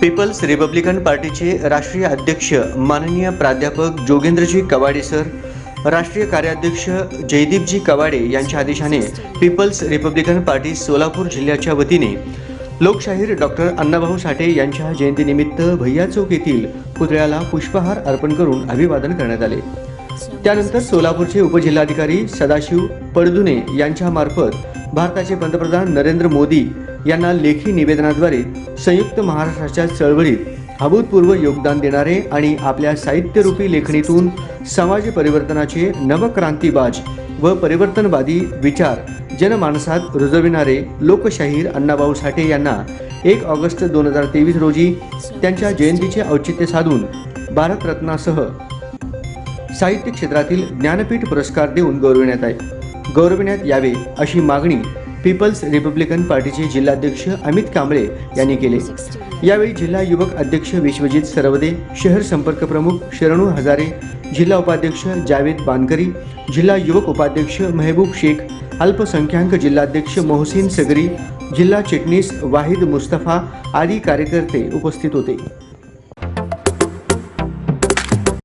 People's Republican पार्टीचे राष्ट्रीय अध्यक्ष माननीय प्राध्यापक जोगेंद्रजी कवाडे सर राष्ट्रीय कार्याध्यक्ष जयदीपजी कवाडे यांच्या आदेशाने पीपल्स रिपब्लिकन पार्टी सोलापूर जिल्ह्याच्या वतीने लोकशाहीर डॉक्टर अण्णाभाऊ साठे यांच्या जयंतीनिमित्त भैया चौक येथील पुतळ्याला पुष्पहार अर्पण करून अभिवादन करण्यात आले. त्यानंतर सोलापूरचे उपजिल्हाधिकारी सदाशिव पडदुने यांच्यामार्फत भारताचे पंतप्रधान नरेंद्र मोदी यांना लेखी निवेदनाद्वारे संयुक्त महाराष्ट्राच्या चळवळीत अभूतपूर्व योगदान देणारे आणि आपल्या साहित्यरूपी लेखणीतून समाज परिवर्तनाचे नवक्रांतीबाज व परिवर्तनवादी विचार जनमानसात रुजविणारे लोकशाहीर अण्णाभाऊ साठे यांना एक ऑगस्ट दोन हजार तेवीस रोजी त्यांच्या जयंतीचे औचित्य साधून भारतरत्नासह साहित्य क्षेत्रातील ज्ञानपीठ पुरस्कार देऊन गौरविण्यात आहे गौरविण्यात यावे अशी मागणी पीपल्स रिपब्लिकन पार्टीचे जिल्हाध्यक्ष अमित कांबळे यांनी केले. यावेळी जिल्हा युवक अध्यक्ष विश्वजित सरवदे शहर संपर्क प्रमुख शरणू हजारे जिल्हा उपाध्यक्ष जावेद बानकरी जिल्हा युवक उपाध्यक्ष मेहबूब शेख अल्पसंख्याक जिल्हाध्यक्ष मोहसिन सगरी जिल्हा चिटणीस वाहिद मुस्तफा आदी कार्यकर्ते उपस्थित होते.